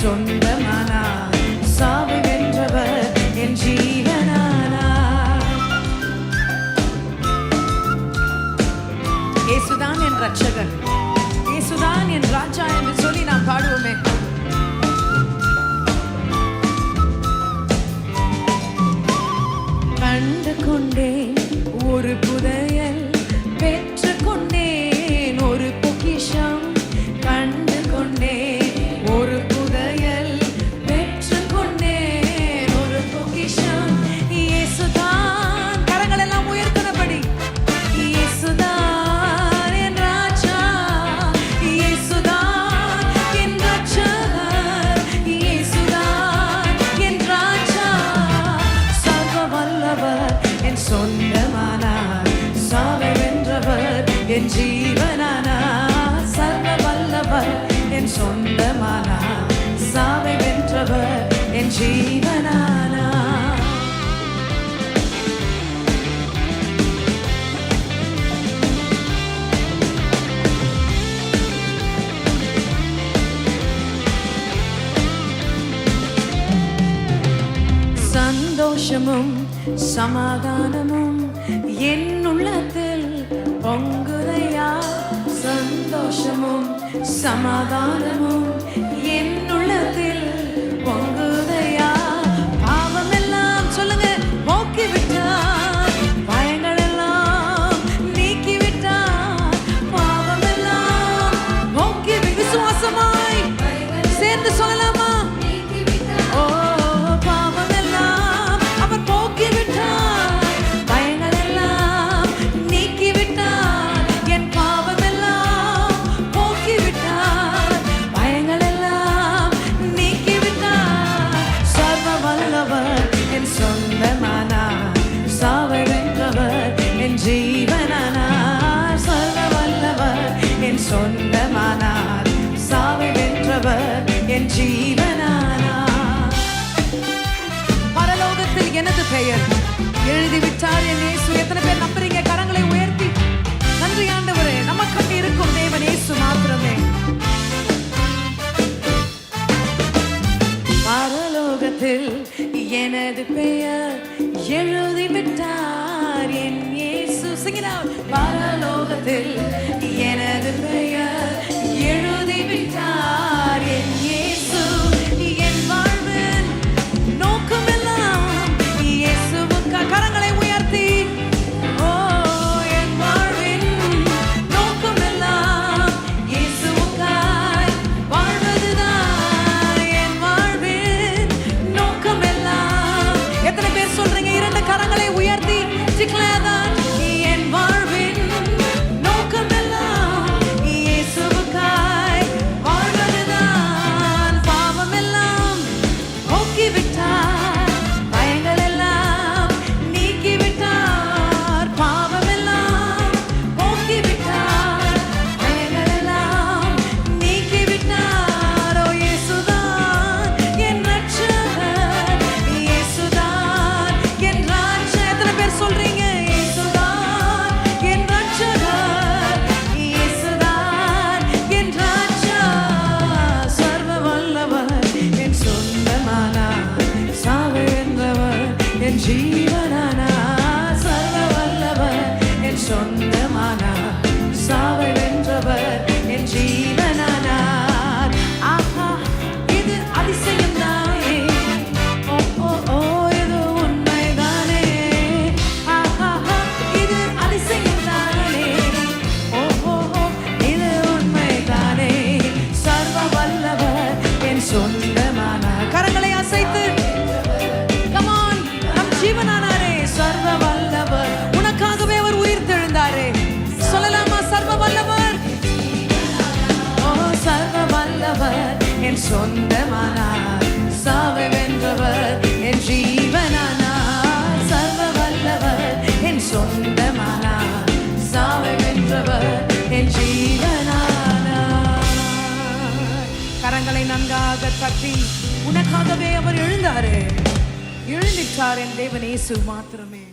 சொந்தமானா? சாவு வென்றவர் என் ஜீவனானா? இயேசுதான் என் ரட்சகன் இயேசுதான் என் ராஜா என்று சொல்லி நாம் பாடுவோமே. கண்டு கொண்டே ஒரு புதன் என் ஜீவனானா? சர்வ வல்லவர் என் சொந்தமானா? சாவை வென்றவர் என் ஜீவனானா? சந்தோஷமும் சமாதானமும் என் உள்ளத்தில் பொங்கு சந்தோஷமும் சமாதானமும் என் உள்ளத்தில் பொங்க வாழ்கிறவர் என் ஜீவனானா? பரலோகத்தில் எனது பெயர். எழுதிவிட்டார் என் இயேசு. எத்தனை பேர் நம்புறீங்க? கரங்களை உயர்த்தி. நன்றி ஆண்டவரே. நமக்கு இருக்கும் தேவன் இயேசு மாத்திரமே. பரலோகத்தில் எனது பெயர். எழுதிவிட்டார் என் இயேசு. சிங்கினா பரலோகத்தில் Shiva. என் சொந்தமானார் சாவை வென்றவர் என் ஜீவனானார் சர்வ வல்லவர் என் சொந்தமானார் சாவை வென்றவர் என் ஜீவனானார் கரங்களை நன்காக தட்டி உனக்காகவே அவர் எழுந்தாரு. எழுந்திட்டார் என் தேவனேசு மாத்திரமே.